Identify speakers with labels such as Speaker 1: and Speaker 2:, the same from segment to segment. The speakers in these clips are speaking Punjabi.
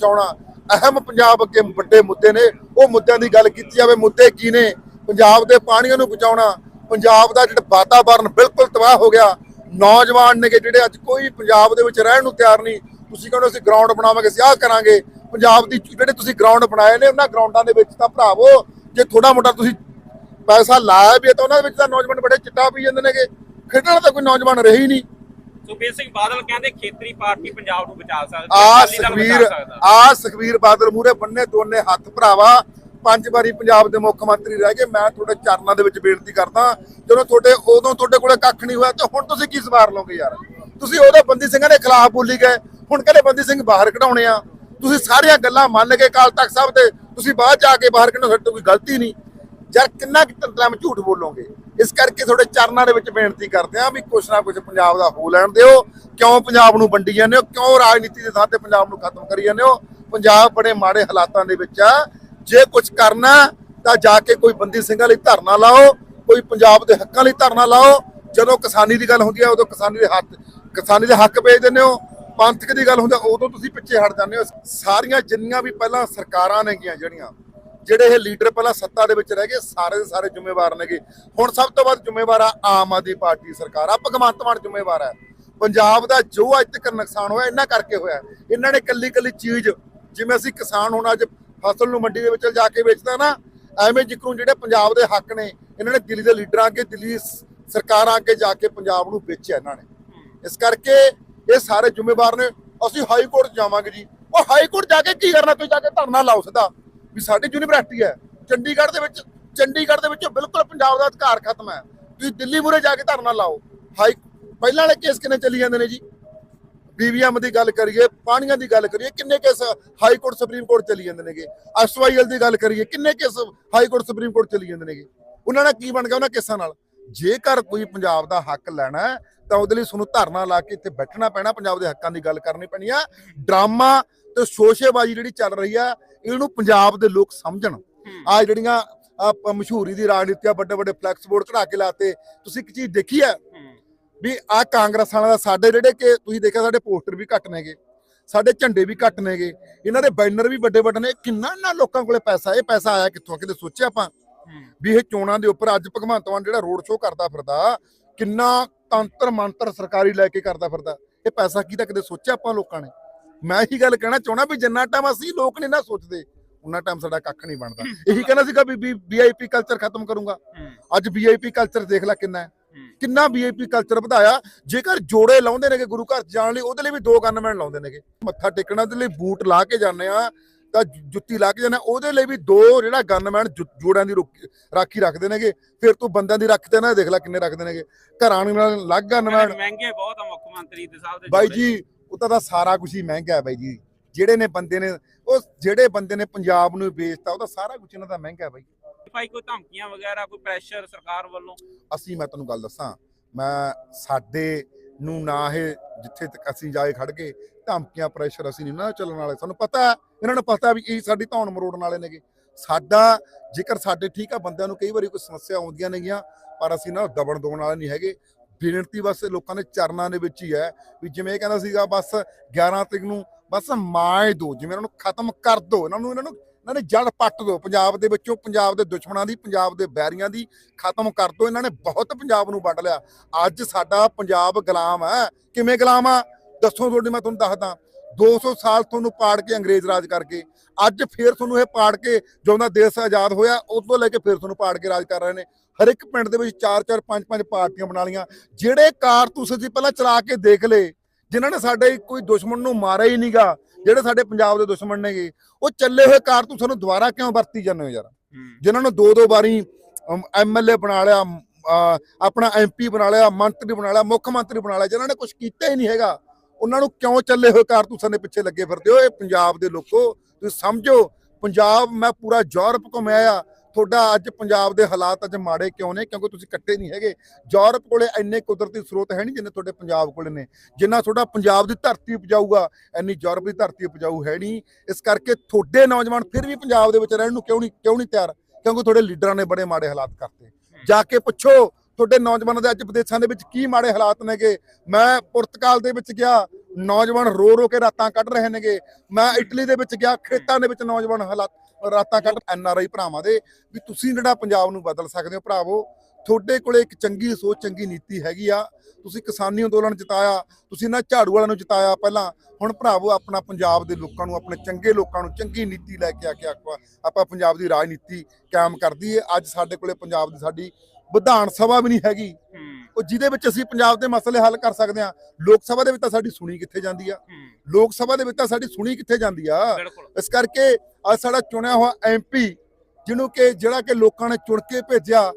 Speaker 1: ਬਚਾਉਣਾ ਅਹਿਮ ਪੰਜਾਬ ਅੱਗੇ ਵੱਡੇ ਮੁੱਦੇ ਨੇ। ਉਹ ਮੁੱਦਿਆਂ ਦੀ ਗੱਲ ਕੀਤੀ ਜਾਵੇ, ਮੁੱਦੇ ਕੀ ਨੇ? ਪੰਜਾਬ ਦੇ ਪਾਣੀਆਂ ਨੂੰ ਬਚਾਉਣਾ। ਪੰਜਾਬ ਦਾ ਜਿਹੜਾ ਵਾਤਾਵਰਨ ਬਿਲਕੁਲ ਤਬਾਹ ਹੋ ਗਿਆ। ਨੌਜਵਾਨ ਨੇਗੇ ਜਿਹੜੇ ਅੱਜ ਕੋਈ ਪੰਜਾਬ ਦੇ ਵਿੱਚ ਰਹਿਣ ਨੂੰ ਤਿਆਰ ਨਹੀਂ, ਤੁਸੀਂ ਕਹਿੰਦੇ ਅਸੀਂ ਗਰਾਊਂਡ ਬਣਾਵਾਂਗੇ, ਅਸੀਂ ਆਹ ਕਰਾਂਗੇ। ਪੰਜਾਬ ਦੀ ਜਿਹੜੇ ਤੁਸੀਂ ਗਰਾਊਂਡ ਬਣਾਏ ਨੇ, ਉਹਨਾਂ ਗਰਾਊਂਡਾਂ ਦੇ ਵਿੱਚ ਤਾਂ ਭਰਾਵੋ, ਜੇ ਥੋੜਾ ਮੋਟਾ ਤੁਸੀਂ ਪੈਸਾ ਲਾਇਆ ਵੀ ਹੈ ਤਾਂ ਉਹਨਾਂ ਦੇ ਵਿੱਚ ਤਾਂ ਨੌਜਵਾਨ ਬੜੇ ਚਿੱਟਾ ਪੀ ਜਾਂਦੇ ਨੇਗੇ। ਖੇਡਣ ਵਾਲਾ ਤਾਂ ਕੋਈ ਨੌਜਵਾਨ ਰਹੇ ਹੀ ਨਹੀਂ।
Speaker 2: ਸੁਖਬੀਰ ਸਿੰਘ ਬਾਦਲ ਕਹਿੰਦੇ ਖੇਤਰੀ ਪਾਰਟੀ ਪੰਜਾਬ ਨੂੰ ਬਚਾ ਸਕਦੀ
Speaker 1: ਆ
Speaker 2: ਸਕਦਾ।
Speaker 1: ਆ ਸੁਖਵੀਰ ਬਾਦਲ ਮੂਰੇ ਬੰਨੇ ਦੋਨੇ ਹੱਥ ਭਰਾਵਾ। ਪੰਜ ਵਾਰੀ ਪੰਜਾਬ ਦੇ ਮੁੱਖ ਮੰਤਰੀ ਰਹਿ ਗਏ। ਮੈਂ ਤੁਹਾਡੇ ਚਰਨਾਂ ਦੇ ਵਿੱਚ ਬੇਨਤੀ ਕਰਦਾ ਜਦੋਂ ਤੁਹਾਡੇ ਉਦੋਂ ਤੁਹਾਡੇ ਕੋਲੇ ਕੱਖ ਨਹੀਂ ਹੋਇਆ ਤੇ ਹੁਣ ਤੁਸੀਂ ਕੀ ਸਵਾਰ ਲਓਗੇ ਯਾਰ? ਤੁਸੀਂ ਉਦੋਂ ਬੰਦੀ ਸਿੰਘਾਂ ਦੇ ਖਿਲਾਫ ਬੋਲੀ ਗਏ। ਹੁਣ ਕਹਿੰਦੇ ਬੰਦੀ ਸਿੰਘ ਬਾਹਰ ਕਢਾਉਣੇ ਆ। ਤੁਸੀਂ ਸਾਰੀਆਂ ਗੱਲਾਂ ਮੰਨ ਕੇ ਕਾਲ ਤੱਕ ਸਾਹਿਬ ਤੇ। ਤੁਸੀਂ ਬਾਅਦ ਚ ਆ ਕੇ ਬਾਹਰ ਕੱਢੋ ਸਾਡੇ ਤੋਂ ਕੋਈ ਗਲਤੀ ਨਹੀਂ। ਯਾਰ ਕਿੰਨਾ ਕਿ ਤੰਤਰਮ ਝੂਠ ਬੋਲੋਗੇ? ਇਸ ਕਰਕੇ ਤੁਹਾਡੇ ਚਰਨਾਂ ਦੇ ਵਿੱਚ ਬੇਨਤੀ ਕਰਦੇ ਆ ਵੀ ਕੁਛ ਨਾ ਕੁਛ ਪੰਜਾਬ ਦਾ ਹੋ ਲੈਣ ਦਿਓ। ਕਿਉਂ ਪੰਜਾਬ ਨੂੰ ਵੰਡੀ ਜਾਂਦੇ ਹੋ? ਕਿਉਂ ਰਾਜਨੀਤੀ ਦੇ ਥਾਂ ਪੰਜਾਬ ਨੂੰ ਖਤਮ ਕਰੀ ਜਾਂਦੇ ਹੋ? ਪੰਜਾਬ ਬੜੇ ਮਾੜੇ ਹਾਲਾਤਾਂ ਦੇ ਵਿੱਚ ਆ। ਜੇ ਕੁਝ ਕਰਨਾ ਤਾਂ ਜਾ ਕੇ ਕੋਈ ਬੰਦੀ ਸਿੰਘਾਂ ਲਈ ਧਰਨਾ ਲਾਓ, ਕੋਈ ਪੰਜਾਬ ਦੇ ਹੱਕਾਂ ਲਈ ਧਰਨਾ ਲਾਓ। ਜਦੋਂ ਕਿਸਾਨੀ ਦੀ ਗੱਲ ਹੁੰਦੀ ਹੈ ਉਦੋਂ ਕਿਸਾਨੀ ਦੇ ਹੱਥ, ਕਿਸਾਨੀ ਦੇ ਹੱਕ ਵੇਚ ਦਿੰਦੇ ਹੋ। ਪੰਥਕ ਦੀ ਗੱਲ ਹੁੰਦੀ ਉਦੋਂ ਤੁਸੀਂ ਪਿੱਛੇ ਹਟ ਜਾਂਦੇ ਹੋ। ਸਾਰੀਆਂ ਜਿੰਨੀਆਂ ਵੀ ਪਹਿਲਾਂ ਸਰਕਾਰਾਂ ਨੇ ਨੇਗੀਆਂ ਜਿਹੜੀਆਂ ਜਿਹੜੇ ਇਹ ਲੀਡਰ ਪਹਿਲਾਂ ਸੱਤਾ ਦੇ ਵਿੱਚ ਰਹਿ ਗਏ, ਸਾਰੇ ਦੇ ਸਾਰੇ ਜ਼ਿੰਮੇਵਾਰ ਨੇਗੇ। ਹੁਣ ਸਭ ਤੋਂ ਵੱਧ ਜ਼ਿੰਮੇਵਾਰ ਆ ਆਮ ਆਦਮੀ ਪਾਰਟੀ ਸਰਕਾਰ। ਆ ਭਗਵੰਤ ਮਾਨ ਜ਼ਿੰਮੇਵਾਰ ਹੈ। ਪੰਜਾਬ ਦਾ ਜੋ ਅੱਜ ਤੱਕ ਨੁਕਸਾਨ ਹੋਇਆ ਇਹਨਾਂ ਕਰਕੇ ਹੋਇਆ ਇਹਨਾਂ ਨੇ ਕੱਲੀ ਕੱਲੀ ਚੀਜ਼, ਜਿਵੇਂ ਅਸੀਂ ਕਿਸਾਨ ਹੁਣ ਅੱਜ ਫਸਲ ਨੂੰ ਮੰਡੀ ਦੇ ਵਿੱਚ ਜਾ ਕੇ ਵੇਚਦਾ ਨਾ, ਐਵੇਂ ਜਿਕਰੂ ਜਿਹੜੇ ਪੰਜਾਬ ਦੇ ਹੱਕ ਨੇ, ਇਹਨਾਂ ਨੇ ਦਿੱਲੀ ਦੇ ਲੀਡਰਾਂ ਅੱਗੇ, ਦਿੱਲੀ ਸਰਕਾਰਾਂ ਅੱਗੇ ਜਾ ਕੇ ਪੰਜਾਬ ਨੂੰ ਵੇਚਿਆ ਇਹਨਾਂ ਨੇ। ਇਸ ਕਰਕੇ ਇਹ ਸਾਰੇ ਜ਼ਿੰਮੇਵਾਰ ਨੇ। ਅਸੀਂ ਹਾਈ ਕੋਰਟ ਜਾਵਾਂਗੇ ਜੀ। ਉਹ ਹਾਈ ਕੋਰਟ ਜਾ ਕੇ ਕੀ ਕਰਨਾ? ਤੁਸੀਂ ਜਾ ਕੇ ਧਰਨਾ ਲਾਓ ਸਿੱਧਾ। ਵੀ ਸਾਡੀ ਯੂਨੀਵਰਸਿਟੀ ਹੈ। ਚੰਡੀਗੜ੍ਹ ਦੇ ਵਿੱਚ, ਚੰਡੀਗੜ੍ਹ ਦੇ ਵਿੱਚ ਬਿਲਕੁਲ ਪੰਜਾਬ ਦਾ ਅਧਿਕਾਰ ਖਤਮ ਹੈ। ਤੁਸੀਂ ਦਿੱਲੀ ਮੂਰੇ ਜਾ ਕੇ ਧਰਨਾ ਲਾਓ। ਹਾਈ ਪਹਿਲਾਂ ਵਾਲੇ ਕੇਸ ਕਿੰਨੇ ਚੱਲੀ ਜਾਂਦੇ ਨੇ ਜੀ? ਬੀਬੀਐਮ ਦੀ ਗੱਲ ਕਰੀਏ, ਪਾਣੀਆਂ ਦੀ ਗੱਲ ਕਰੀਏ, ਕਿੰਨੇ case high court, supreme court ਚਲੀ ਜਾਂਦੇ ਨੇਗੇ? ਐਸਵਾਈਐਲ ਦੀ ਗੱਲ ਕਰੀਏ, ਕਿੰਨੇ case high court, supreme court ਚਲੀ ਜਾਂਦੇ ਨੇਗੇ? ਉਹਨਾਂ ਨਾਲ ਕੀ ਬਣ ਗਿਆ ਉਹਨਾਂ ਕੇਸਾਂ ਨਾਲ? ਜੇਕਰ ਕੋਈ ਪੰਜਾਬ ਦਾ ਹੱਕ ਲੈਣਾ ਤਾਂ ਉਹਦੇ ਲਈ ਤੁਹਾਨੂੰ ਧਰਨਾ ਲਾ ਕੇ ਇੱਥੇ ਬੈਠਣਾ ਪੈਣਾ, ਪੰਜਾਬ ਦੇ ਹੱਕਾਂ ਦੀ ਗੱਲ ਕਰਨੀ ਪੈਣੀ ਆ। ਡਰਾਮਾ ਤੇ ਸ਼ੋਸ਼ੇਬਾਜ਼ੀ ਜਿਹੜੀ ਚੱਲ ਰਹੀ ਆ ਇਹਨੂੰ ਪੰਜਾਬ ਦੇ ਲੋਕ ਸਮਝਣ। ਆ ਜਿਹੜੀਆਂ ਮਸ਼ਹੂਰੀ ਦੀ ਰਾਜਨੀਤੀਆਂ ਵੱਡੇ ਵੱਡੇ ਫਲੈਕਸ ਬੋਰਡ ਕਢਾ ਕੇ ਲਾਤੇ ਤੁਸੀਂ ਇੱਕ ਚੀਜ਼ ਦੇਖੀ ਹੈ। ਵੀ ਆ ਕਾਂਗਰਸ ਵਾਲਿਆਂ ਦਾ ਸਾਡੇ ਜਿਹੜੇ ਕਿ ਤੁਸੀਂ ਦੇਖਿਆ ਸਾਡੇ ਪੋਸਟਰ ਵੀ ਘੱਟ ਨੇਗੇ ਸਾਡੇ ਝੰਡੇ ਵੀ ਘੱਟ ਨੇਗੇ ਇਹਨਾਂ ਦੇ ਬੈਨਰ ਵੀ ਵੱਡੇ ਵੱਡੇ ਨੇ ਕਿੰਨਾ ਨਾ ਲੋਕਾਂ ਕੋਲੇ ਪੈਸਾ ਇਹ ਪੈਸਾ ਆਇਆ ਕਿੱਥੋਂ ਕਿਤੇ ਸੋਚਿਆ ਆਪਾਂ। ਵੀ ਇਹ ਚੋਣਾਂ ਦੇ ਉੱਪਰ ਅੱਜ ਭਗਵੰਤ ਮਾਨ ਜਿਹੜਾ ਰੋਡ ਸ਼ੋਅ ਕਰਦਾ ਫਿਰਦਾ ਕਿੰਨਾ ਤੰਤਰ ਮੰਤਰ ਸਰਕਾਰੀ ਲੈ ਕੇ ਕਰਦਾ ਫਿਰਦਾ ਇਹ ਪੈਸਾ ਕੀ ਤਾਂ ਕਦੇ ਸੋਚਿਆ ਆਪਾਂ ਲੋਕਾਂ ਨੇ? ਮੈਂ ਇਹੀ ਗੱਲ ਕਹਿਣਾ ਚਾਹਣਾ ਵੀ ਜਿੰਨਾ ਟਾਈਮ ਅਸੀਂ ਲੋਕ ਨਹੀਂ ਨਾ ਸੋਚਦੇ ਉਹਨਾਂ ਟਾਈਮ ਸਾਡਾ ਕੱਖ ਨਹੀਂ ਬਣਦਾ। ਇਹੀ ਕਹਿਣਾ ਸੀਗਾ ਵੀ ਵੀਆਈਪੀ ਕਲਚਰ ਖਤਮ ਕਰੂੰਗਾ। ਅੱਜ ਵੀਆਈਪੀ ਕਲਚਰ ਦੇਖ ਲੈ ਕਿੰਨਾ ਹੈ। ਕਿੰਨਾ ਵੀਆਈਪੀ ਕਲਚਰ ਵਧਾਇਆ। ਜੇਕਰ ਜੋੜੇ ਲਾਉਂਦੇ ਨੇਗੇ ਗੁਰੂ ਘਰ ਜਾਣ ਲਈ ਉਹਦੇ ਲਈ ਵੀ ਦੋ ਗਨਮੈਨ ਲਾਉਂਦੇ ਨੇਗੇ। ਮੱਥਾ ਟੇਕਣਾ ਦੇ ਲਈ ਬੂਟ ਲਾ ਕੇ ਜਾਂਦੇ ਆ ਤਾਂ ਜੁੱਤੀ ਲਾ ਕੇ ਜਾਂਦੇ ਉਹਦੇ ਲਈ ਵੀ ਦੋ ਜਿਹੜਾ ਗਨਮੈਨ ਜੋੜਿਆਂ ਦੀ ਰਾਖੀ ਰੱਖਦੇ ਨੇਗੇ। ਫਿਰ ਤੂੰ ਬੰਦਿਆਂ ਦੀ ਰੱਖਦੇ ਨਾ ਦੇਖ ਲੈ ਕਿੰਨੇ ਰੱਖਦੇ ਨੇਗੇ। ਘਰਾਂ ਨਾਲ ਅਲੱਗ ਗਨਮੈਨ
Speaker 2: ਮਹਿੰਗੇ ਬਹੁਤ ਆ ਮੁੱਖ ਮੰਤਰੀ ਦੇ ਸਾਹਿਬ ਦੇ
Speaker 1: ਬਾਈ
Speaker 2: ਜੋੜੇ।
Speaker 1: ਜੀ ਉਹ ਤਾਂ ਸਾਰਾ ਕੁਝ ਹੀ ਮਹਿੰਗਾ ਹੈ ਬਾਈ ਜੀ। ਜਿਹੜੇ ਨੇ ਬੰਦੇ ਨੇ ਉਹ ਜਿਹੜੇ ਬੰਦੇ ਨੇ ਪੰਜਾਬ ਨੂੰ ਵੇਚਤਾ ਉਹਦਾ ਸਾਰਾ ਕੁਝ ਇਹਨਾਂ ਦਾ ਮਹਿੰਗਾ ਹੈ ਬਾਈ।
Speaker 2: ਭਾਈ ਕੋਈ ਧਮਕੀਆਂ ਵਗੈਰਾ ਕੋਈ ਪ੍ਰੈਸ਼ਰ ਸਰਕਾਰ ਵੱਲੋਂ?
Speaker 1: ਅਸੀਂ ਮੈਂ ਤੁਹਾਨੂੰ ਗੱਲ ਦੱਸਾਂ ਮੈਂ ਸਾਡੇ ਨੂੰ ਨਾ ਇਹ ਜਿੱਥੇ ਤੱਕ ਅਸੀਂ ਜਾਏ ਖੜ ਗਏ ਧਮਕੀਆਂ ਪ੍ਰੈਸ਼ਰ ਅਸੀਂ ਨਹੀਂ ਨਾ ਚੱਲਣ ਵਾਲੇ। ਸਾਨੂੰ ਪਤਾ ਹੈ, ਇਹਨਾਂ ਨੂੰ ਪਤਾ ਵੀ ਇਹ ਸਾਡੀ ਧੌਣ ਮਰੋੜਨ ਵਾਲੇ ਨੇਗੇ। ਸਾਡਾ ਜੇਕਰ ਸਾਡੇ ਠੀਕ ਆ ਬੰਦਿਆਂ ਨੂੰ ਕਈ ਵਾਰੀ ਕੋਈ ਸਮੱਸਿਆ ਆਉਂਦੀਆਂ ਨੇਗੀਆਂ ਪਰ ਅਸੀਂ ਨਾ ਦਬਣ ਦੋਣ ਵਾਲੇ ਨਹੀਂ ਹੈਗੇ। ਬੇਨਤੀ ਬਸ ਲੋਕਾਂ ਦੇ ਚਰਨਾਂ ਦੇ ਵਿੱਚ ਹੀ ਹੈ ਵੀ ਜਿਵੇਂ ਕਹਿੰਦਾ ਸੀਗਾ ਬਸ 11 ਤਰੀਕ ਨੂੰ ਬਸ ਮਾਏ ਦੋ, ਜਿਵੇਂ ਇਹਨਾਂ ਨੂੰ ਖਤਮ ਕਰ ਦੋ, ਇਹਨਾਂ ਨੂੰ ਇਹਨਾਂ ਨੂੰ, ਇਹਨਾਂ ਨੇ ਜੜ ਪੱਟ ਦੋ, ਪੰਜਾਬ ਦੇ ਵਿੱਚੋਂ ਪੰਜਾਬ ਦੇ ਦੁਸ਼ਮਣਾਂ ਦੀ, ਪੰਜਾਬ ਦੇ ਬੈਰੀਆਂ ਦੀ ਖਤਮ ਕਰ ਦੋ, ਇਹਨਾਂ ਨੇ ਬਹੁਤ ਪੰਜਾਬ ਨੂੰ ਵੰਡ ਲਿਆ। ਅੱਜ ਸਾਡਾ ਪੰਜਾਬ ਗੁਲਾਮ ਹੈ। ਕਿਵੇਂ ਗੁਲਾਮ ਆ? ਦੱਸੋ ਤੁਹਾਡੀ, ਮੈਂ ਤੁਹਾਨੂੰ ਦੱਸਦਾ। 200 ਸਾਲ ਤੁਹਾਨੂੰ ਪਾੜ ਕੇ ਅੰਗਰੇਜ਼ ਰਾਜ ਕਰਕੇ ਅੱਜ ਫੇਰ ਤੁਹਾਨੂੰ ਇਹ ਪਾੜ ਕੇ ਜਦੋਂ ਦਾ ਦੇਸ਼ ਆਜ਼ਾਦ ਹੋਇਆ, ਉਦੋਂ ਲੈ ਕੇ ਫੇਰ ਤੁਹਾਨੂੰ ਪਾੜ ਕੇ ਰਾਜ ਕਰ ਰਹੇ ਨੇ। ਹਰ ਇੱਕ ਪਿੰਡ ਦੇ ਵਿੱਚ 4-4 5-5 ਪਾਰਟੀਆਂ ਬਣਾ ਲੀਆਂ ਜਿਹੜੇ ਕਾਰਤੂਸ ਅਸੀਂ ਪਹਿਲਾਂ ਚਲਾ ਕੇ ਦੇਖ ਲਏ ਜਿਨ੍ਹਾਂ ਨੇ ਸਾਡੇ ਕੋਈ ਦੁਸ਼ਮਣ ਨੂੰ ਮਾਰਿਆ ਹੀ ਨਹੀਂਗਾ ਜਿਹੜੇ ਸਾਡੇ ਪੰਜਾਬ ਦੇ ਦੁਸ਼ਮਣ ਨੇਗੇ ਉਹ ਚੱਲੇ ਹੋਏ ਕਾਰਤੂਸਾਂ ਨੂੰ ਦੁਬਾਰਾ ਕਿਉਂ ਵਰਤੀ ਜਾਂਦੇ ਹੋ ਯਾਰ। ਜਿਨ੍ਹਾਂ ਨੂੰ ਦੋ ਦੋ ਵਾਰੀ ਐਮਐਲਏ ਬਣਾ ਲਿਆ ਆਪਣਾ ਐਮਪੀ ਬਣਾ ਲਿਆ ਮੰਤਰੀ ਬਣਾ ਲਿਆ ਮੁੱਖ ਮੰਤਰੀ ਬਣਾ ਲਿਆ ਜਿਨ੍ਹਾਂ ਨੇ ਕੁਝ ਕੀਤਾ ਹੀ ਨਹੀਂ ਹੈਗਾ ਉਹਨਾਂ ਨੂੰ ਕਿਉਂ ਚੱਲੇ ਹੋਏ ਕਾਰਤੂਸਾਂ ਦੇ ਪਿੱਛੇ ਲੱਗੇ ਫਿਰਦੇ ਹੋ? ਇਹ ਪੰਜਾਬ ਦੇ ਲੋਕੋ ਤੁਸੀਂ ਸਮਝੋ ਪੰਜਾਬ ਮੈਂ ਪੂਰਾ ਯੂਰਪ ਘੁੰਮਿਆ ਆ ਤੁਹਾਡਾ ਅੱਜ ਪੰਜਾਬ ਦੇ ਹਾਲਾਤ ਅੱਜ ਮਾੜੇ ਕਿਉਂ ਨੇ? ਕਿਉਂਕਿ ਤੁਸੀਂ ਕੱਟੇ ਨਹੀਂ ਹੈਗੇ। ਯੂਰਪ ਕੋਲੇ ਇੰਨੇ ਕੁਦਰਤੀ ਸਰੋਤ ਹੈ ਨਹੀਂ ਜਿੰਨੇ ਤੁਹਾਡੇ ਪੰਜਾਬ ਕੋਲੇ ਨੇ। ਜਿੰਨਾ ਤੁਹਾਡਾ ਪੰਜਾਬ ਦੀ ਧਰਤੀ ਉਪਜਾਊਗਾ, ਇੰਨੀ ਯੂਰਪ ਦੀ ਧਰਤੀ ਉਪਜਾਊ ਹੈ ਨਹੀਂ। ਇਸ ਕਰਕੇ ਤੁਹਾਡੇ ਨੌਜਵਾਨ ਫਿਰ ਵੀ ਪੰਜਾਬ ਦੇ ਵਿੱਚ ਰਹਿਣ ਨੂੰ ਕਿਉਂ ਨਹੀਂ ਕਿਉਂ ਨਹੀਂ ਤਿਆਰ? ਕਿਉਂਕਿ ਤੁਹਾਡੇ ਲੀਡਰਾਂ ਨੇ ਬੜੇ ਮਾੜੇ ਹਾਲਾਤ ਕਰਤੇ। ਜਾ ਕੇ ਪੁੱਛੋ, ਤੁਹਾਡੇ ਨੌਜਵਾਨਾਂ ਦੇ ਅੱਜ ਵਿਦੇਸ਼ਾਂ ਦੇ ਵਿੱਚ ਕੀ ਮਾੜੇ ਹਾਲਾਤ ਨੇਗੇ? ਮੈਂ ਪੁਰਤਗਾਲ ਦੇ ਵਿੱਚ ਗਿਆ। ਨੌਜਵਾਨ ਰੋ ਰੋ ਕੇ ਰਾਤਾਂ ਕੱਢ ਰਹੇ ਨੇਗੇ। ਮੈਂ ਇਟਲੀ ਦੇ ਵਿੱਚ ਗਿਆ, ਖੇਤਾਂ ਦੇ ਵਿੱਚ ਨੌਜਵਾਨ ਹਾਲਾਤ, ਰਾਤਾਂ ਕੱਢ ਐਨ ਆਰ ਆਈ ਭਰਾਵਾਂ ਦੇ। ਵੀ ਤੁਸੀਂ ਜਿਹੜਾ ਪੰਜਾਬ ਨੂੰ ਬਦਲ ਸਕਦੇ ਹੋ ਭਰਾਵੋ, ਤੁਹਾਡੇ ਕੋਲੇ ਇੱਕ ਚੰਗੀ ਸੋਚ, ਚੰਗੀ ਨੀਤੀ ਹੈਗੀ ਆ। ਤੁਸੀਂ ਕਿਸਾਨੀ ਅੰਦੋਲਨ ਜਿਤਾਇਆ, ਤੁਸੀਂ ਨਾ ਝਾੜੂ ਵਾਲਿਆਂ ਨੂੰ ਜਿਤਾਇਆ ਪਹਿਲਾਂ। ਹੁਣ ਭਰਾਵੋ, ਆਪਣਾ ਪੰਜਾਬ ਦੇ ਲੋਕਾਂ ਨੂੰ, ਆਪਣੇ ਚੰਗੇ ਲੋਕਾਂ ਨੂੰ ਚੰਗੀ ਨੀਤੀ ਲੈ ਕੇ ਆ ਕੇ ਆਪਾਂ ਆਪਾਂ ਪੰਜਾਬ ਦੀ ਰਾਜਨੀਤੀ ਕਾਇਮ ਕਰਦੀ ਹੈ ਅੱਜ ਸਾਡੇ ਕੋਲੇ ਪੰਜਾਬ ਦੀ ਸਾਡੀ ਵਿਧਾਨ ਸਭਾ ਵੀ ਨਹੀਂ ਹੈਗੀ। ਉਹ ਜਿਹਦੇ ਵਿੱਚ ਅਸੀਂ ਪੰਜਾਬ ਦੇ ਮਸਲੇ ਹੱਲ ਕਰ ਸਕਦੇ ਹਾਂ। ਲੋਕ ਸਭਾ ਦੇ ਵਿੱਚ ਤਾਂ ਸਾਡੀ ਸੁਣੀ ਕਿੱਥੇ ਜਾਂਦੀ ਆ? ਲੋਕ ਸਭਾ ਦੇ ਵਿੱਚ ਤਾਂ ਸਾਡੀ ਸੁਣੀ ਕਿੱਥੇ ਜਾਂਦੀ ਆ? ਇਸ ਕਰਕੇ ਅੱਜ ਸਾਡਾ ਚੁਣਿਆ ਹੋਇਆ ਐਮਪੀ ਜਿਹਨੂੰ ਕਿ ਜਿਹੜਾ ਕਿ ਲੋਕਾਂ ਨੇ ਚੁਣ ਕੇ ਭੇਜਿਆ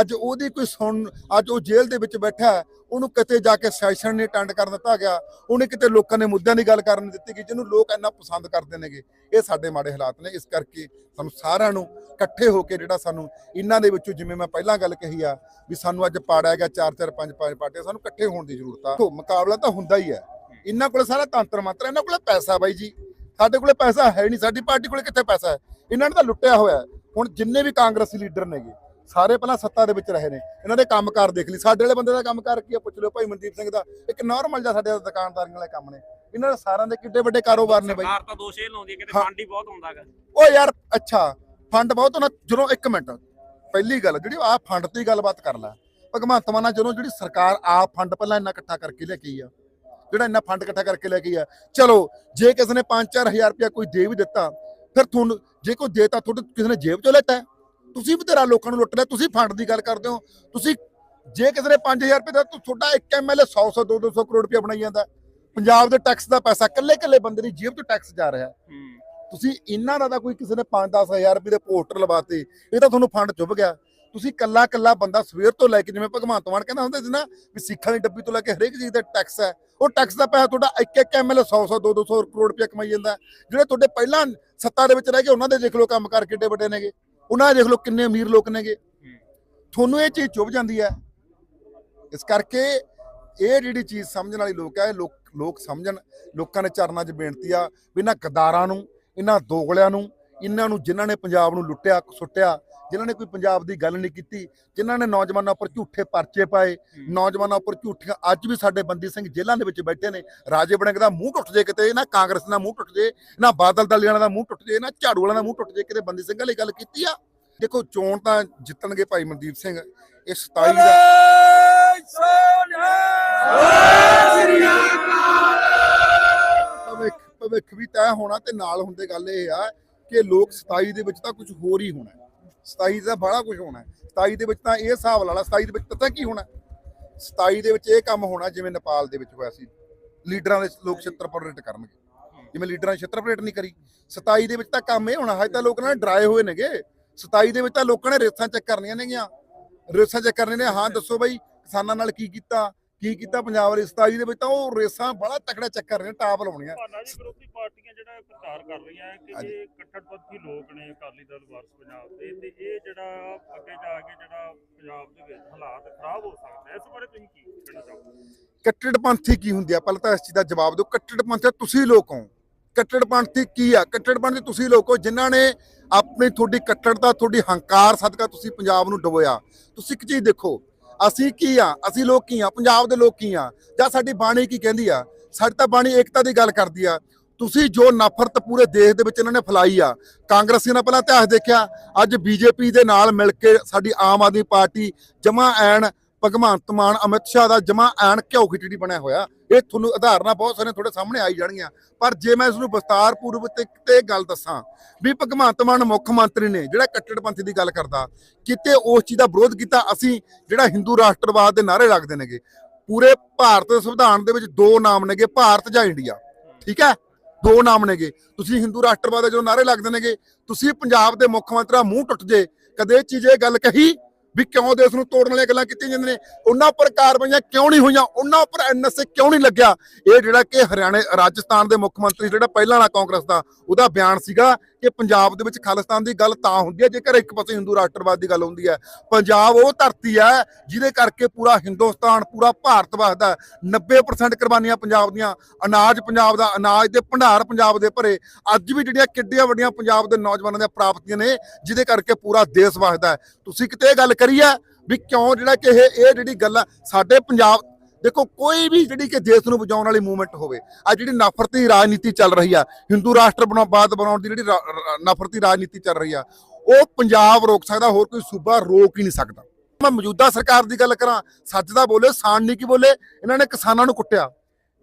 Speaker 1: ਅੱਜ ਉਹਦੀ ਕੋਈ ਸੁਣ, ਅੱਜ ਉਹ ਜੇਲ੍ਹ ਦੇ ਵਿੱਚ ਬੈਠਾ ਉਹਨੂੰ ਕਿਤੇ ਜਾ ਕੇ ਸੈਸ਼ਨ ਨਹੀਂ ਅਟੈਂਡ ਕਰ ਦਿੱਤਾ ਗਿਆ, ਉਹਨੇ ਕਿਤੇ ਲੋਕਾਂ ਦੇ ਮੁੱਦਿਆਂ ਦੀ ਗੱਲ ਕਰਨ ਦਿੱਤੀ ਗਈ ਜਿਹਨੂੰ ਲੋਕ ਇੰਨਾ ਪਸੰਦ ਕਰਦੇ ਨੇਗੇ, ਇਹ ਸਾਡੇ ਮਾੜੇ ਹਾਲਾਤ ਨੇ, ਇਸ ਕਰਕੇ ਸਾਨੂੰ ਸਾਰਿਆਂ ਨੂੰ ਇਕੱਠੇ ਹੋ ਕੇ ਜਿਹੜਾ ਸਾਨੂੰ ਇਹਨਾਂ ਦੇ ਵਿੱਚੋਂ ਜਿਵੇਂ ਮੈਂ ਪਹਿਲਾਂ ਗੱਲ ਕਹੀ ਆ, ਵੀ ਸਾਨੂੰ ਅੱਜ ਪਾੜਿਆ ਗਿਆ ਚਾਰ ਚਾਰ, ਪੰਜ ਪੰਜ ਪਾਰਟੀਆਂ ਸਾਨੂੰ ਇਕੱਠੇ ਹੋਣ ਦੀ ਜ਼ਰੂਰਤ ਆ। ਮੁਕਾਬਲਾ ਤਾਂ ਹੁੰਦਾ ਹੀ ਹੈ, ਇਹਨਾਂ ਕੋਲ ਸਾਰਾ ਤੰਤਰ ਮੰਤਰ ਇਹਨਾਂ ਕੋਲ ਪੈਸਾ ਬਾਈ ਜੀ, ਸਾਡੇ ਕੋਲੇ ਪੈਸਾ ਹੈ ਨਹੀਂ, ਸਾਡੀ ਪਾਰਟੀ ਕੋਲੇ ਕਿੱਥੇ ਪੈਸਾ ਹੈ? ਇਹਨਾਂ ਨੇ ਤਾਂ ਲੁੱਟਿਆ ਹੋਇਆ ਹੁਣ ਜਿੰਨੇ ਵੀ ਕਾਂਗਰਸੀ ਲੀਡਰ ਨੇਗੇ ਸਾਰੇ ਪਹਿਲਾਂ ਸੱਤਾ ਦੇ ਵਿੱਚ ਰਹੇ ਨੇ। ਇਹਨਾਂ ਦੇ ਕੰਮਕਾਰ ਦੇਖ ਲਈ। ਸਾਡੇ ਵਾਲੇ ਬੰਦੇ ਦਾ ਕੰਮਕਾਰ ਕੀ ਆ? ਪੁੱਛ ਲਿਓ ਭਾਈ ਮਨਦੀਪ ਸਿੰਘ ਦਾ। ਇੱਕ ਨਾਰਮਲ ਜਿਹਾ ਸਾਡੇ ਦੁਕਾਨਦਾਰੀਆਂ ਵਾਲੇ ਕੰਮ ਨੇ। ਇਹਨਾਂ ਦੇ ਸਾਰਿਆਂ ਦੇ ਕਿੱਡੇ ਵੱਡੇ ਕਾਰੋਭਾਰ ਨੇ ਬਾਈ।
Speaker 2: ਸਰਕਾਰ ਤਾਂ ਦੋਸ਼ ਇਹ ਲਾਉਂਦੀ ਹੈ ਕਿ। ਫੰਡ ਹੀ ਬਹੁਤ ਹੁੰਦਾਗਾ
Speaker 1: ਓ ਯਾਰ ਅੱਛਾ। ਫੰਡ ਬਹੁਤ ਹੋਣਾ ਜਦੋਂ ਇੱਕ ਮਿੰਟ। ਪਹਿਲੀ ਗੱਲ ਜਿਹੜੀ ਆ ਫੰਡ ਦੀ ਗੱਲਬਾਤ ਕਰ ਲੈ। ਭਗਵੰਤ ਮਾਨ ਜਦੋਂ ਜਿਹੜੀ ਸਰਕਾਰ ਆ ਫੰਡ ਪਹਿਲਾਂ ਇੰਨਾ ਇਕੱਠਾ ਕਰਕੇ ਲੈ ਕੇ ਆ। ਜਿਹੜਾ ਇੰਨਾ ਫੰਡ ਇਕੱਠਾ ਕਰਕੇ ਲੈ ਕੇ ਆ। ਚਲੋ ਜੇ ਕਿਸੇ ਨੇ 5-4000 ਰੁਪਇਆ ਕੋਈ ਦੇ ਵੀ ਦਿੱਤਾ ਫਿਰ ਤੁਹਾਨੂੰ ਜੇ ਕੋਈ ਦੇਤਾ ਤੁਹਾਡੇ ਕਿਸੇ ਨੇ ਜੇਬ ਚੋਂ ਲੈਤਾ? ਤੁਸੀਂ ਵੀ ਤੇਰਾ ਲੋਕਾਂ ਨੂੰ ਲੁੱਟ ਲਿਆ ਤੁਸੀਂ ਫੰਡ ਦੀ ਗੱਲ ਕਰਦੇ ਹੋ। ਤੁਸੀਂ ਜੇ ਕਿਸੇ ਨੇ 5000 ਰੁਪਏ ਦਾ ਤੁਹਾਡਾ ਇੱਕ ਐਮਐਲਏ 100 100 200 ਕਰੋੜ ਰੁਪਇਆ ਬਣਾਈ ਜਾਂਦਾ। ਪੰਜਾਬ ਦੇ ਟੈਕਸ ਦਾ ਪੈਸਾ ਕੱਲੇ ਕੱਲੇ ਬੰਦੇ ਦੀ ਜੇਬ ਤੋਂ ਟੈਕਸ ਜਾ ਰਿਹਾ। ਤੁਸੀਂ ਇਹਨਾਂ ਦਾ ਤਾਂ ਕੋਈ ਕਿਸੇ ਨੇ 5-10000 ਰੁਪਏ ਦੇ ਪੋਸਟਰ ਲਵਾਤੇ ਇਹ ਤਾਂ ਤੁਹਾਨੂੰ ਫੰਡ ਚੁੱਭ ਗਿਆ। ਤੁਸੀਂ ਕੱਲਾ ਕੱਲਾ ਬੰਦਾ ਸਵੇਰ ਤੋਂ ਲੈ ਕੇ ਜਿਵੇਂ ਭਗਵੰਤ ਮਾਨ ਕਹਿੰਦਾ ਹੁੰਦਾ ਸੀ ਨਾ ਵੀ ਸਿੱਖਾਂ ਦੀ ਡੱਬੀ ਤੋਂ ਲੈ ਕੇ ਹਰੇਕ ਚੀਜ਼ ਦਾ ਟੈਕਸ ਹੈ। ਉਹ ਟੈਕਸ ਦਾ ਪੈਸਾ ਤੁਹਾਡਾ ਇੱਕ ਇੱਕ ਐਮਐਲਏ 100 100 200 ਕਰੋੜ ਰੁਪਏ ਕਮਾਈ ਜਾਂਦਾ। ਜਿਹੜੇ ਤੁਹਾਡੇ ਪਹਿਲਾਂ ਸੱਤਾ ਦੇ ਵਿੱਚ ਰਹਿ ਕੇ ਉਹਨਾਂ ਦੇ ਦੇਖ ਲਓ ਕੰਮ ਕਰ ਕਿੱਡੇ ਵੱਡੇ ਨੇਗੇ। ਉਹਨਾਂ ਦੇ ਦੇਖ ਲਓ ਕਿੰਨੇ ਅਮੀਰ ਲੋਕ ਨੇਗੇ। ਤੁਹਾਨੂੰ ਇਹ ਚੀਜ਼ ਚੁੱਭ ਜਾਂਦੀ ਹੈ। ਇਸ ਕਰਕੇ ਇਹ ਜਿਹੜੀ ਚੀਜ਼ ਸਮਝਣ ਵਾਲੀ ਲੋਕ ਹੈ ਲੋਕ ਲੋਕ ਸਮਝਣ ਲੋਕਾਂ ਨੇ ਚਰਨਾਂ 'ਚ ਬੇਨਤੀ ਆ ਵੀ ਇਹਨਾਂ ਗਦਾਰਾਂ ਨੂੰ ਇਹਨਾਂ ਦੋਗਲਿਆਂ ਨੂੰ ਇਹਨਾਂ ਨੂੰ ਜਿਨ੍ਹਾਂ ਨੇ ਪੰਜਾਬ ਨੂੰ ਲੁੱਟਿਆ ਸੁੱਟਿਆ ਜਿਨ੍ਹਾਂ ਨੇ ਕੋਈ ਪੰਜਾਬ ਦੀ ਗੱਲ ਨਹੀਂ ਕੀਤੀ ਜਿਨ੍ਹਾਂ ਨੇ ਨੌਜਵਾਨਾਂ ਉੱਪਰ ਝੂਠੇ ਪਰਚੇ ਪਾਏ ਨੌਜਵਾਨਾਂ ਉੱਪਰ ਝੂਠੀਆਂ ਅੱਜ ਵੀ ਸਾਡੇ ਬੰਦੀ ਸਿੰਘ ਜੇਲ੍ਹਾਂ ਦੇ ਵਿੱਚ ਬੈਠੇ ਨੇ ਰਾਜੇ ਬਣਿਆ ਦਾ ਮੂੰਹ ਟੁੱਟ ਜੇ ਕਿਤੇ ਨਾ ਕਾਂਗਰਸ ਦਾ ਮੂੰਹ ਟੁੱਟ ਜੇ ਨਾ ਬਾਦਲ ਦਲ ਵਾਲਿਆਂ ਦਾ ਮੂੰਹ ਟੁੱਟ ਜੇ ਨਾ ਝਾੜੂ ਵਾਲਿਆਂ ਦਾ ਮੂੰਹ ਟੁੱਟ ਜੇ ਕਿਤੇ ਬੰਦੀ ਸਿੰਘ ਵਾਲੀ ਗੱਲ ਕੀਤੀ ਆ ਦੇਖੋ ਚੋਣ ਤਾਂ ਜਿੱਤਣਗੇ ਭਾਈ ਮਨਦੀਪ ਸਿੰਘ ਇਹ 27 ਦਾ ਭਵਿੱਖ ਵੀ ਤੈਅ ਹੋਣਾ ਤੇ ਨਾਲ ਹੁੰਦੇ ਗੱਲ ਇਹ ਆ ਕਿ ਲੋਕ 27 ਦੇ ਵਿੱਚ ਤਾਂ ਕੁਝ ਹੋਰ ਹੀ ਹੋਣਾ। 27 ਦਾ ਬੜਾ ਕੁਝ ਹੋਣਾ ਹੈ। 27 ਦੇ ਵਿੱਚ ਤਾਂ ਇਹ ਹਿਸਾਬ ਲਾ ਲਾ 27 ਦੇ ਵਿੱਚ ਪਤਾ ਕੀ ਹੋਣਾ 27 ਦੇ ਵਿੱਚ ਇਹ ਕੰਮ ਹੋਣਾ ਜਿਵੇਂ ਨੇਪਾਲ ਦੇ ਵਿੱਚ ਹੋਇਆ ਸੀ। ਲੀਡਰਾਂ ਦੇ ਲੋਕ ਛਿੱਤਰ ਪਰੇਡ ਕਰਨਗੇ। ਜਿਵੇਂ ਲੀਡਰਾਂ ਨੇ ਛਿੱਤਰ ਪਰੇਡ ਨਹੀਂ ਕਰੀ। 27 ਦੇ ਵਿੱਚ ਤਾਂ ਕੰਮ ਇਹ ਹੋਣਾ, ਹਜੇ ਤਾਂ ਲੋਕ ਨਾ ਡਰਾਏ ਹੋਏ ਨੇਗੇ। 27 ਦੇ ਵਿੱਚ ਤਾਂ ਲੋਕਾਂ ਨੇ ਰੇਸਾਂ ਚੈੱਕ ਕਰਨੀਆਂ ਨੇਗੀਆਂ। ਰੇਸਾਂ ਚੈੱਕ ਕਰਨੇ ਨੇ, ਹਾਂ ਦੱਸੋ ਬਈ ਕਿਸਾਨਾਂ ਨਾਲ ਕੀ ਕੀਤਾ? ਕੀ ਕੀਤਾ ਪੰਜਾਬ ਵਾਲੇ 27 ਦੇ ਵਿੱਚ ਤਾਂ ਉਹ ਰੇਸਾਂ ਬੜਾ ਤਕੜਾ ਚੱਕ ਕਰ ਰਹੇ ਟਾਪ ਲਾਉਣੀਆਂ।
Speaker 3: ਭਾਨਾ ਜੀ ਵਿਰੋਧੀ ਪਾਰਟੀਆਂ ਜਿਹੜਾ ਪ੍ਰਚਾਰ ਕਰ ਰਹੀਆਂ ਹੈ ਕਿ
Speaker 1: ਹਾਂਜੀ।
Speaker 3: ਇਹ ਕੱਟੜਪੰਥੀ ਲੋਕ ਨੇ ਅਕਾਲੀ ਦਲ ਵਾਰਸ ਪੰਜਾਬ ਦੇ ਤੇ ਇਹ ਜਿਹੜਾ ਅੱਗੇ ਜਾ ਕੇ ਜਿਹੜਾ ਪੰਜਾਬ ਦੇ ਵਿੱਚ ਹਾਲਾਤ ਖਰਾਬ ਹੋ ਸਕਦੇ ਆ। ਇਸ ਬਾਰੇ ਤੁਸੀਂ ਕੀ ਕਹਿਣਾ ਚਾਹੋਗੇ?
Speaker 1: ਕੱਟੜਪੰਥੀ ਕੀ ਹੁੰਦੀ ਆ? ਪਹਿਲਾਂ ਤਾਂ ਇਸ ਚੀਜ਼ ਦਾ ਜਵਾਬ ਦਿਓ। ਕੱਟੜਪੰਥੀ ਤੁਸੀਂ ਲੋਕ ਹੋ। ਕੱਟੜਪੰਥੀ ਕੀ ਆ? ਕੱਟੜਪੰਥੀ ਤੁਸੀਂ ਲੋਕ ਹੋ ਜਿਨ੍ਹਾਂ ਨੇ ਆਪਣੀ ਤੁਹਾਡੀ ਕੱਟੜਤਾ ਤੁਹਾਡੀ ਹੰਕਾਰ ਸਦਕਾ ਤੁਸੀਂ ਪੰਜਾਬ ਨੂੰ ਡਬੋਇਆ। ਤੁਸੀਂ ਇੱਕ ਚੀਜ਼ ਦੇਖੋ ਅਸੀਂ ਕੀ ਆ? ਅਸੀਂ ਲੋਕ ਕੀ ਆ? ਪੰਜਾਬ ਦੇ ਲੋਕ ਕੀ ਆ? ਜਾਂ ਸਾਡੀ ਬਾਣੀ ਕੀ ਕਹਿੰਦੀ ਆ? ਸਾਡੀ ਤਾਂ ਬਾਣੀ ਏਕਤਾ ਦੀ ਗੱਲ ਕਰਦੀ ਆ। ਤੁਸੀਂ ਜੋ ਨਫ਼ਰਤ ਪੂਰੇ ਦੇਸ਼ ਦੇ ਵਿੱਚ ਇਹਨਾਂ ਨੇ ਫੈਲਾਈ ਆ, ਕਾਂਗਰਸੀਆਂ ਨੇ ਪਹਿਲਾਂ ਇਤਿਹਾਸ ਦੇਖਿਆ, ਅੱਜ ਬੀਜੇਪੀ ਦੇ ਨਾਲ ਮਿਲ ਕੇ ਸਾਡੀ ਆਮ ਆਦਮੀ ਪਾਰਟੀ ਜਮਾ ਐਨ ਭਗਵੰਤ ਮਾਨ, ਅਮਿਤ ਸ਼ਾਹ ਦਾ ਜਮਾ ਐਨ ਘਿਓ ਖਿਚੜੀ ਬਣਿਆ ਹੋਇਆ। ਇਹ ਤੁਹਾਨੂੰ ਉਦਾਹਰਨਾਂ ਬਹੁਤ ਸਾਰੀਆਂ ਤੁਹਾਡੇ ਸਾਹਮਣੇ ਆਈ ਜਾਣਗੀਆਂ। ਪਰ ਜੇ ਮੈਂ ਇਸ ਨੂੰ ਵਿਸਤਾਰ ਪੂਰਵ ਤੇ ਤੇ ਗੱਲ ਦੱਸਾਂ, ਵੀ ਭਗਵੰਤ ਮਾਨ ਮੁੱਖ ਮੰਤਰੀ ਨੇ ਜਿਹੜਾ ਕੱਟੜਪੰਥੀ ਦੀ ਗੱਲ ਕਰਦਾ, ਕਿਤੇ ਉਸ ਚੀਜ਼ ਦਾ ਵਿਰੋਧ ਕੀਤਾ, ਅਸੀਂ ਜਿਹੜਾ ਹਿੰਦੂ ਰਾਸ਼ਟਰਵਾਦ ਦੇ ਨਾਅਰੇ ਲੱਗਦੇ ਨੇਗੇ। ਪੂਰੇ ਭਾਰਤ ਦੇ ਸੰਵਿਧਾਨ ਦੇ ਵਿੱਚ ਦੋ ਨਾਮ ਨੇਗੇ, ਭਾਰਤ ਜਾਂ ਇੰਡੀਆ। ਠੀਕ ਹੈ? ਦੋ ਨਾਮ ਨੇਗੇ। ਤੁਸੀਂ ਹਿੰਦੂ ਰਾਸ਼ਟਰਵਾਦ ਦੇ ਜਦੋਂ ਨਾਅਰੇ ਲੱਗਦੇ ਨੇਗੇ, ਤੁਸੀਂ ਪੰਜਾਬ ਦੇ ਮੁੱਖ ਮੰਤਰੀ ਦਾ ਮੂੰਹ ਟੁੱਟ ਜੇ, ਕਦੇ ਇਹ ਚੀਜ਼ ਇਹ ਗੱਲ ਕਹੀ? ਵੀ ਕਿਉਂ ਦੇਸ਼ ਨੂੰ ਤੋੜਨ ਵਾਲੀਆਂ ਗੱਲਾਂ ਕੀਤੀਆਂ ਜਾਂਦੀਆਂ ਨੇ? ਉਹਨਾਂ ਉੱਪਰ ਕਾਰਵਾਈਆਂ ਕਿਉਂ ਨਹੀਂ ਹੋਈਆਂ? ਉਹਨਾਂ ਉੱਪਰ ਐਨਐਸਏ ਕਿਉਂ ਨਹੀਂ ਲੱਗਿਆ? ਇਹ ਜਿਹੜਾ ਕਿ ਹਰਿਆਣੇ, ਰਾਜਸਥਾਨ ਦੇ ਮੁੱਖ ਮੰਤਰੀ ਜਿਹੜਾ ਪਹਿਲਾਂ ਵਾਲਾ ਕਾਂਗਰਸ ਦਾ, ਉਹਦਾ ਬਿਆਨ ਸੀਗਾ ਕਿ ਪੰਜਾਬ ਦੇ ਵਿੱਚ ਖਾਲਿਸਤਾਨ ਦੀ ਗੱਲ ਤਾਂ ਹੁੰਦੀ ਹੈ, ਜੇਕਰ ਇੱਕ ਪਾਸੇ ਹਿੰਦੂ ਰਾਸ਼ਟਰਵਾਦ ਦੀ ਗੱਲ ਹੁੰਦੀ ਹੈ। ਪੰਜਾਬ ਉਹ ਧਰਤੀ ਹੈ ਜਿਹਦੇ ਕਰਕੇ ਪੂਰਾ ਹਿੰਦੁਸਤਾਨ, ਪੂਰਾ ਭਾਰਤ ਵਸਦਾ ਹੈ। 90% ਕੁਰਬਾਨੀਆਂ ਪੰਜਾਬ ਦੀਆਂ, ਅਨਾਜ ਪੰਜਾਬ ਦਾ, ਅਨਾਜ ਦੇ ਭੰਡਾਰ ਪੰਜਾਬ ਦੇ ਭਰੇ। ਅੱਜ ਵੀ ਜਿਹੜੀਆਂ ਕਿੱਡੀਆਂ ਵੱਡੀਆਂ ਪੰਜਾਬ ਦੇ ਨੌਜਵਾਨਾਂ ਦੀਆਂ ਪ੍ਰਾਪਤੀਆਂ ਨੇ, ਜਿਹਦੇ ਕਰਕੇ ਪੂਰਾ ਦੇਸ਼ ਵਸਦਾ ਤੁਸੀਂ ਕਿਤੇ ਇਹ ਗੱਲ ਕਰੀ ਵੀ ਕਿਉਂ ਜਿਹੜਾ ਕਿ ਇਹ ਇਹ ਜਿਹੜੀ ਗੱਲ ਸਾਡੇ ਪੰਜਾਬ, ਦੇਖੋ ਕੋਈ ਵੀ ਜਿਹੜੀ ਕਿ ਦੇਸ਼ ਨੂੰ ਬਚਾਉਣ ਵਾਲੀ ਮੂਵਮੈਂਟ ਹੋਵੇ, ਆ ਜਿਹੜੀ ਨਫ਼ਰਤੀ ਰਾਜਨੀਤੀ ਚੱਲ ਰਹੀ ਆ, ਹਿੰਦੂ ਰਾਸ਼ਟਰ ਬਣਾਬਾਦ ਬਣਾਉਣ ਦੀ ਜਿਹੜੀ ਨਫ਼ਰਤੀ ਰਾਜਨੀਤੀ ਚੱਲ ਰਹੀ ਆ, ਉਹ ਪੰਜਾਬ ਰੋਕ ਸਕਦਾ, ਹੋਰ ਕੋਈ ਸੂਬਾ ਰੋਕ ਹੀ ਨਹੀਂ ਸਕਦਾ। ਮੈਂ ਮੌਜੂਦਾ ਸਰਕਾਰ ਦੀ ਗੱਲ ਕਰਾਂ, ਸੱਚ ਦਾ ਬੋਲੇ, ਸਾਨ ਨਹੀਂ ਕੀ ਬੋਲੇ, ਇਹਨਾਂ ਨੇ ਕਿਸਾਨਾਂ ਨੂੰ ਕੁੱਟਿਆ।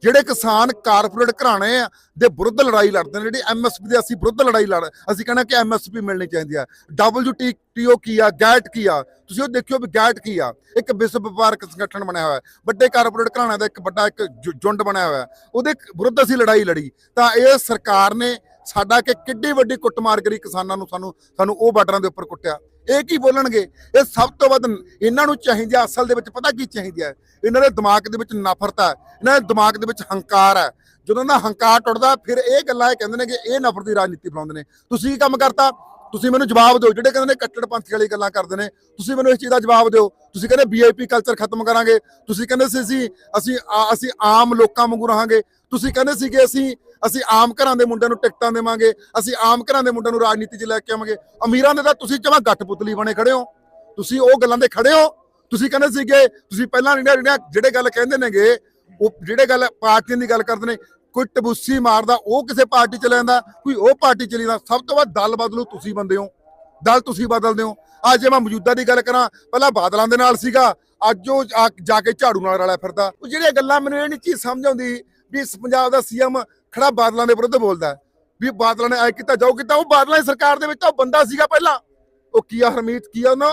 Speaker 1: ਜਿਹੜੇ ਕਿਸਾਨ ਕਾਰਪੋਰੇਟ ਘਰਾਣੇ ਆ, ਦੇ ਵਿਰੁੱਧ ਲੜਾਈ ਲੜਦੇ ਨੇ, ਜਿਹੜੀ ਐਮਐਸਪੀ ਦੇ ਅਸੀਂ ਵਿਰੁੱਧ ਲੜਾਈ ਲੜ, ਅਸੀਂ ਕਹਿੰਦੇ ਕਿ ਐਮਐਸਪੀ ਮਿਲਣੀ ਚਾਹੀਦੀ ਆ। WTO ਕੀ ਆ, ਗੈਟ ਕੀ ਆ? ਤੁਸੀਂ ਉਹ ਦੇਖਿਓ ਵੀ ਗੈਟ ਕੀ ਆ। ਇੱਕ ਵਿਸ਼ਵ ਵਪਾਰਕ ਸੰਗਠਨ ਬਣਿਆ ਹੋਇਆ ਵੱਡੇ ਕਾਰਪੋਰੇਟ ਘਰਾਣਿਆਂ ਦਾ ਇੱਕ ਵੱਡਾ ਇੱਕ ਝੁ- ਝੁੰਡ ਬਣਿਆ ਹੋਇਆ ਉਹਦੇ ਵਿਰੁੱਧ ਅਸੀਂ ਲੜਾਈ ਲੜੀ। ਤਾਂ ਇਹ ਸਰਕਾਰ ਨੇ ਸਾਡਾ ਕਿ ਕਿੱਡੀ ਵੱਡੀ ਕੁੱਟਮਾਰ ਕਰੀ ਕਿਸਾਨਾਂ ਨੂੰ, ਸਾਨੂੰ ਸਾਨੂੰ ਉਹ ਬਾਰਡਰਾਂ ਦੇ ਉੱਪਰ ਕੁੱਟਿਆ। ਇਹ ਕੀ ਬੋਲਣਗੇ? ਇਹ ਸਭ ਤੋਂ ਵੱਧ ਇਹਨਾਂ ਨੂੰ ਚਾਹੀਦੀ ਅਸਲ ਦੇ ਵਿੱਚ ਪਤਾ ਕੀ ਚਾਹੀਦੀ ਹੈ ਇਹਨਾਂ ਦੇ ਦਿਮਾਗ ਦੇ ਵਿੱਚ ਨਫ਼ਰਤ ਹੈ ਇਹਨਾਂ ਦੇ ਦਿਮਾਗ ਦੇ ਵਿੱਚ ਹੰਕਾਰ ਹੈ ਜਦੋਂ ਨਾ ਹੰਕਾਰ ਟੁੱਟਦਾ, ਫਿਰ ਇਹ ਗੱਲਾਂ ਇਹ ਕਹਿੰਦੇ ਨੇ ਕਿ ਇਹ ਨਫ਼ਰਤ ਦੀ ਰਾਜਨੀਤੀ ਬਣਾਉਂਦੇ ਨੇ। ਤੁਸੀਂ ਕੀ ਕੰਮ ਕਰਤਾ? ਤੁਸੀਂ ਮੈਨੂੰ ਜਵਾਬ ਦਿਓ, ਜਿਹੜੇ ਕਹਿੰਦੇ ਨੇ ਕੱਟੜ ਪੰਥੀ ਵਾਲੀ ਗੱਲਾਂ ਕਰਦੇ ਨੇ, ਤੁਸੀਂ ਮੈਨੂੰ ਇਸ ਚੀਜ਼ ਦਾ ਜਵਾਬ ਦਿਓ। ਤੁਸੀਂ ਕਹਿੰਦੇ ਵੀਆਈਪੀ ਕਲਚਰ ਖਤਮ ਕਰਾਂਗੇ। ਤੁਸੀਂ ਕਹਿੰਦੇ ਸੀ, ਅਸੀਂ ਅਸੀਂ ਅਸੀਂ ਆਮ ਲੋਕਾਂ ਵਾਂਗੂ ਰਹਾਂਗੇ। ਤੁਸੀਂ ਕਹਿੰਦੇ ਸੀ ਕਿ ਅਸੀਂ ਅਸੀਂ ਆਮ ਘਰਾਂ ਦੇ ਮੁੰਡਿਆਂ ਨੂੰ ਟਿਕਟਾਂ ਦੇਵਾਂਗੇ, ਅਸੀਂ ਆਮ ਘਰਾਂ ਦੇ ਮੁੰਡਿਆਂ ਨੂੰ ਰਾਜਨੀਤੀ 'ਚ ਲੈ ਕੇ ਆਵਾਂਗੇ। ਅਮੀਰਾਂ ਦੇ ਤਾਂ ਤੁਸੀਂ ਜਮਾ ਗੱਟ ਪੁਤਲੀ ਬਣੇ ਖੜੇ ਹੋ। ਤੁਸੀਂ ਉਹ ਗੱਲਾਂ ਦੇ ਖੜੇ ਹੋ। ਤੁਸੀਂ ਕਹਿੰਦੇ ਸੀਗੇ, ਤੁਸੀਂ ਪਹਿਲਾਂ ਜਿਹੜੀਆਂ ਜਿਹੜੇ ਗੱਲ ਕਹਿੰਦੇ ਨੇਗੇ, ਉਹ ਜਿਹੜੇ ਗੱਲ ਪਾਰਟੀਆਂ ਦੀ ਗੱਲ ਕਰਦੇ ਨੇ, ਕੋਈ ਟਬੂਸੀ ਮਾਰਦਾ, ਉਹ ਕਿਸੇ ਪਾਰਟੀ ਚ ਲੈਂਦਾ ਕੋਈ ਉਹ ਪਾਰਟੀ ਚ ਲੈਂਦਾ ਸਭ ਤੋਂ ਵੱਧ ਦਲ ਬਦਲੂ ਤੁਸੀਂ ਬੰਦੇ ਹੋ। ਦਲ ਤੁਸੀਂ ਬਦਲਦੇ ਹੋ। ਅੱਜ ਜੇ ਮੈਂ ਮੌਜੂਦਾ ਦੀ ਗੱਲ ਕਰਾਂ, ਪਹਿਲਾਂ ਬਾਦਲਾਂ ਦੇ ਨਾਲ ਸੀਗਾ, ਅੱਜ ਉਹ ਜਾ ਕੇ ਝਾੜੂ ਨਾਲ ਰਲਿਆ ਫਿਰਦਾ। ਉਹ ਜਿਹੜੀਆਂ ਗੱਲਾਂ ਮੈਨੂੰ ਇਹ ਨਹੀਂ ਚੀਜ਼ ਸਮਝ ਆਉਂਦੀ ਵੀ ਇਸ ਪੰਜਾਬ ਦਾ ਸੀਐਮ ਖੜਾ ਬਾਦਲਾਂ ਦੇ ਵਿਰੁੱਧ ਬੋਲਦਾ ਵੀ ਬਾਦਲਾਂ ਨੇ ਐ ਕੀਤਾ ਜਾਓ ਕੀਤਾ, ਉਹ ਬਾਦਲਾਂ ਦੀ ਸਰਕਾਰ ਦੇ ਵਿੱਚ ਉਹ ਬੰਦਾ ਸੀਗਾ ਪਹਿਲਾਂ। ਉਹ ਕੀ ਆ ਹਰਮੀਤ, ਕੀ ਆ ਉਹਨਾਂ?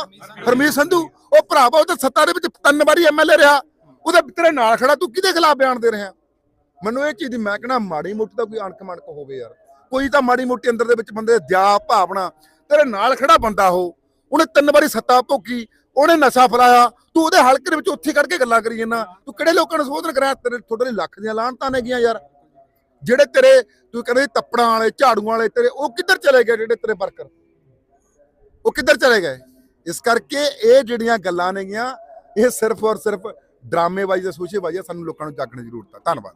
Speaker 1: ਹਰਮੀਤ ਸੰਧੂ। ਉਹ ਭਰਾਵਾ ਉਹ ਤਾਂ ਸੱਤਾ ਦੇ ਵਿੱਚ ਤਿੰਨ ਵਾਰੀ ਐਮਐਲਏ ਰਿਹਾ। ਉਹਦੇ ਤੇਰੇ ਨਾਲ ਖੜਾ, ਤੂੰ ਕਿਹਦੇ ਖਿਲਾਫ ਬਿਆਨ ਦੇ ਰਿਹਾ? ਮੈਨੂੰ ਇਹ ਚੀਜ਼ ਦੀ ਮੈਂ ਕਹਿੰਦਾ, ਮਾੜੀ ਮੋਟੀ ਤਾਂ ਕੋਈ ਅਣਖ ਮਣਕ ਹੋਵੇ ਯਾਰ। ਕੋਈ ਤਾਂ ਮਾੜੀ ਮੋਟੀ ਅੰਦਰ ਦੇ ਵਿੱਚ ਬੰਦੇ ਦਿਆ ਭਾਵਨਾ, ਤੇਰੇ ਨਾਲ ਖੜਾ ਬੰਦਾ ਉਹ। ਉਹਨੇ ਤਿੰਨ ਵਾਰੀ ਸੱਤਾ ਭੋਗੀ ਉਹਨੇ ਨਸ਼ਾ ਫਲਾਇਆ ਤੂੰ ਉਹਦੇ ਹਲਕੇ ਦੇ ਵਿੱਚ ਉੱਥੇ ਕੱਢ ਕੇ ਗੱਲਾਂ ਕਰੀ ਜਾਂਦਾ। ਤੂੰ ਕਿਹੜੇ ਲੋਕਾਂ ਨੂੰ ਸੰਬੋਧਨ ਕਰਾਇਆ? ਤੇਰੇ ਤੁਹਾਡੇ ਲਈ ਲੱਖ ਦੀਆਂ ਲਾਹਨਤਾਂ ਨੇਗੀਆਂ ਯਾਰ। ਜਿਹੜੇ ਤੇਰੇ, ਤੂੰ ਕਹਿੰਦੇ ਸੀ ਤੱਪੜਾਂ ਵਾਲੇ, ਝਾੜੂਆਂ ਵਾਲੇ, ਤੇਰੇ, ਉਹ ਕਿੱਧਰ ਚਲੇ ਗਏ ਜਿਹੜੇ ਤੇਰੇ ਵਰਕਰ? ਉਹ ਕਿੱਧਰ ਚਲੇ ਗਏ? ਇਸ ਕਰਕੇ ਇਹ ਜਿਹੜੀਆਂ ਗੱਲਾਂ ਨੇਗੀਆਂ, ਇਹ ਸਿਰਫ ਔਰ ਸਿਰਫ ਡਰਾਮੇਬਾਜ਼ੀ ਦਾ ਸੋਚੇਬਾਜ਼ੀ ਆ, ਸਾਨੂੰ ਲੋਕਾਂ ਨੂੰ ਜਾਗਣ ਦੀ ਜ਼ਰੂਰਤ ਹੈ ਧੰਨਵਾਦ।